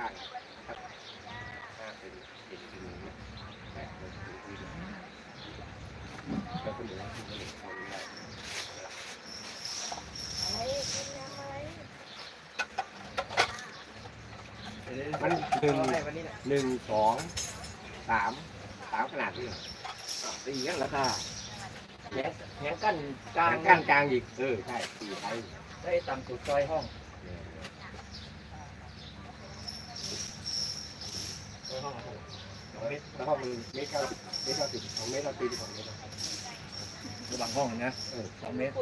ข้างครับข้าเป็นเป็นเป็นแปะเป็นเป็นเป็นแล้วก็เหลือที่เหลือเอาไว้ได้มันหนึ่งหนึ่งสองสามสามขนาดนี่สี่ยังราคาแหงแหงกั้นกลางกลางก้นกลางอีกเออใช่สี่ไทยได้ต่ำสุดซอยห้องซอยห้องอะ ส องเมตรแล้วก็มันเมตรเท่าเมตรเท่าสิบสองเมตรเท่าตีสองเมตรระหว่างห้องนะเออสองเมตร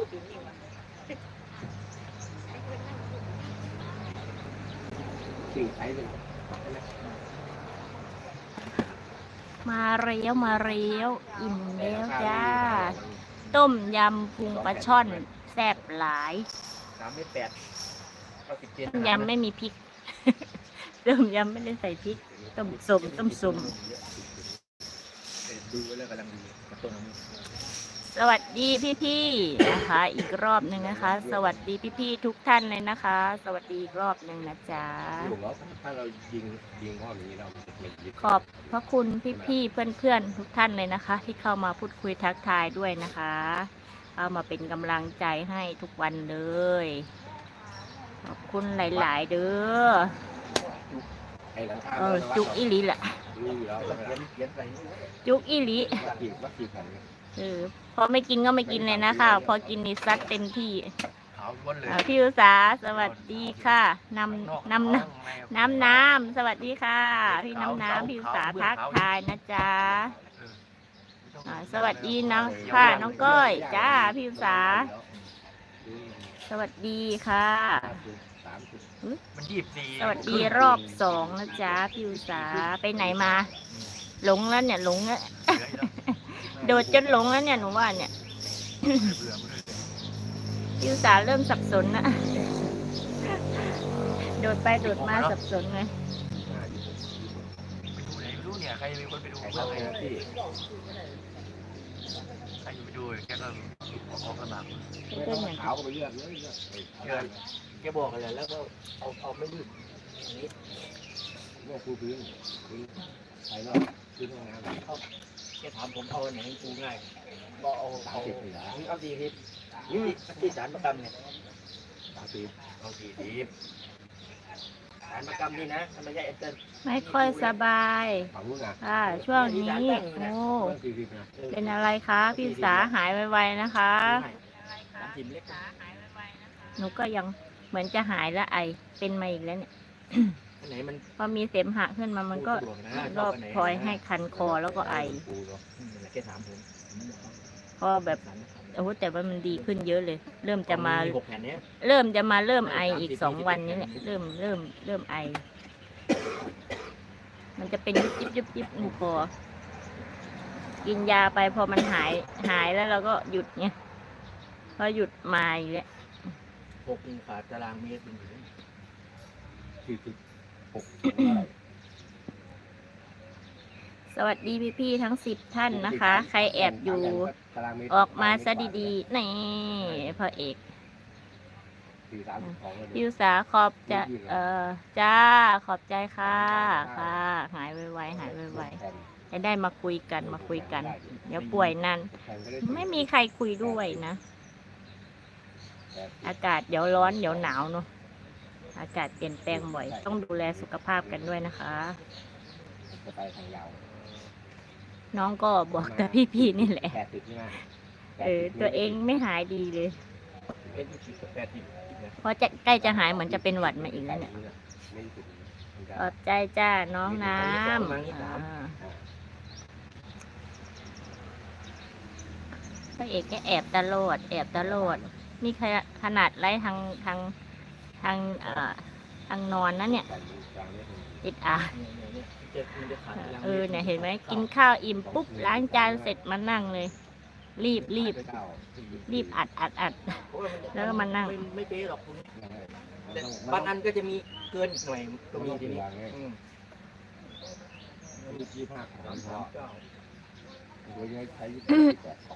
สี่ไทยเลยมาเรียวมาเรียวอิ่มแล้วจ้า ต้มยำพุงปลาช่อนแซ่บหลายสามเมตรแปดเก้าสิบเจ็ดต้มยำไม่มีพริก ต้มยำไม่ได้ใส่พริกต้มสมต้มสมดูไว้เลยกำลังดีกับต้นนี้สวัสดีพี่ๆนะคะ อีกรอบหนึ่งนะคะ สวัสดีพี่ๆทุกท่านเลยนะคะ สวัสดีอีกรอบหนึ่งนะจ๊ะอยู่แล้วถ้าเรายิงยิงข้อนี้เราจะไม่ยึดขอบพระคุณพี่ๆเพื่อนๆทุกท่านเลยนะคะ ที่เข้ามาพูดคุยทักทายด้วยนะคะเข้ามาเป็นกำลังใจให้ทุกวันเลย ขอบคุณหลาย ๆ เด้อ หลังคาเออจุกอีหลีแหละนี่อยู่แล้วเขียนเขียนไปจุกอีหลีวัดกี่วัดกี่แผ่นเออพอไม่กินก็ไม่กินเลยนะคะพอกินนี่ซัดเต็มที่ขาวล้วนเลยอ่าพี่อุตสาสวัสดีค่ะนำนำน้ำน้ำน้ำ สวัสดีค่ะ พี่น้ำน้ำ พี่อุตสาทักทายนะจ๊ะอ่าสวัสดีน้องค่ะ น้องก้อย จ้า พี่อุตสาสวัสดีค่ะสามสิบ มันยี่สิบสี่สวัสดีรอบสองนะจ๊ะพี่อุตสาไปไหนมา หลงแล้วเนี่ยหลงแล้วโดดจนหลงแล้วเนี่ยหนูว่าเนี่ยพี่อุตสาเริ่มสับสนนะโดดไปโดดมาสับสนไงไปดูไหนไม่รู้เนี่ยใครมีคนไปดูไอ้บ้างเจ้าไหมหน้าที่ใครอยู่ไปดูแกก็ออกสมัครไม่ต้องขาวก็ไปเลือกเลยเกิน แกบอกอะไรแล้วก็เอาเอาไม่ยืดอันนี้เลือกคูพื้นพื้นไปรอบพื้นห้องน้ำแกถามผมเอาอันไหนกูง่ายบอกเอาสามเอาสิบเหลือเอาสี่สิบที่ที่สารประกรรมเนี่ยสามสิบเอาสี่สิบสารประกรรมนี่นะไมใช่เอเจนไม่ค่อยสบายฝั่งนู้นอะค่ะช่วงนี้โอ้เรื่องสี่สิบนะเป็นอะไรคะพี่สาหายไวๆนะคะ สามสิบเล็ก หนูก็ยัง เหมือนจะหายแล้วไอ เป็นมาอีกแล้วเนี่ย อันไหนมันพอมีเสมหะขึ้นมามันก็สะดวนะรอบพลอยให้คันคอแล้วก็ไอปูเนาะอืมแกถามผมพอแบบโอ้โหแต่ว่ามันดีขึ้นเยอะเลย เริ่มจะมา หกแผ่นเนี้ยเริ่มจะมาเริ่มไออีกสองวันนี้แหละเริ่มเริ่มเริ่มไอ มันจะเป็นยุบยิบยุบยิบหนูคอกินยาไปพอมันหายหายแล้วเราก็หยุดไงพอหยุดมาอีกแล้ว หกอิงขาดตารางเมตรเป็นอยู่สี่สิบหกสวัสดีพี่ๆทั้งสิบท่านนะคะ ใครแอบอยู่ ตารางเตรออกมาซะดีๆนี่พระเอกสี่สามสิบสองเลยพี่อุตสาขอบจะเอ่อจ้าขอบใจค่ะค่ะ หายไวๆหายไวๆจะได้มาคุยกันมาคุยกัน เดี๋ยวป่วยนั่นไม่มีใครคุยด้วยนะ อากาศเดี๋ยวร้อนเดี๋ยวหนาวเนาะอากาศเปลี่ยนแปลงบ่อย ต้องดูแลสุขภาพกันด้วยนะคะ จะไปทางยาวน้องก็บอกกับพี่ๆนี่แหละ แปดสิบใช่ไหมเออ ตัวเองไม่หายดีเลยเป็นสิบกับแปดสิบนะเพราะจะใกล้จะหายเหมือนจะเป็นหวัดมาอีกแล้วเนี่ยไม่ถึงมันจะขอบใจจ้าน้องน้ำอ่าพระเอกก็แอบตลอดแอบตลอด นี่ขนาดขนาดไล่ทางทางทางเอ่อทางนอนนะเนี่ยติดอ่างเนี่ยเนี่ยเนี่ยมันจะมันจะขาดตารางเอเมอตรเนี่ยเห็นไหมกินข้าวอิ่มปุ๊บล้างจานเสร็จมานั่งเลย รีบรีบรีบอัดอัดอัดเพราะามันจะแล้วก็มานั่งไไม่เป๊ะหรอกคุณแต่บางอันก็จะมีเกินอีกหน่อยก็มีทีนี้อืมมียี่ห้าของสามเพสามราะเก้าโดยใช้ยี่แปดข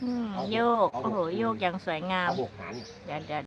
องอืมโยก โอ้โห โยกอย่างสวยงาม เอาบวกหารเดี๋ยวเดี๋ยว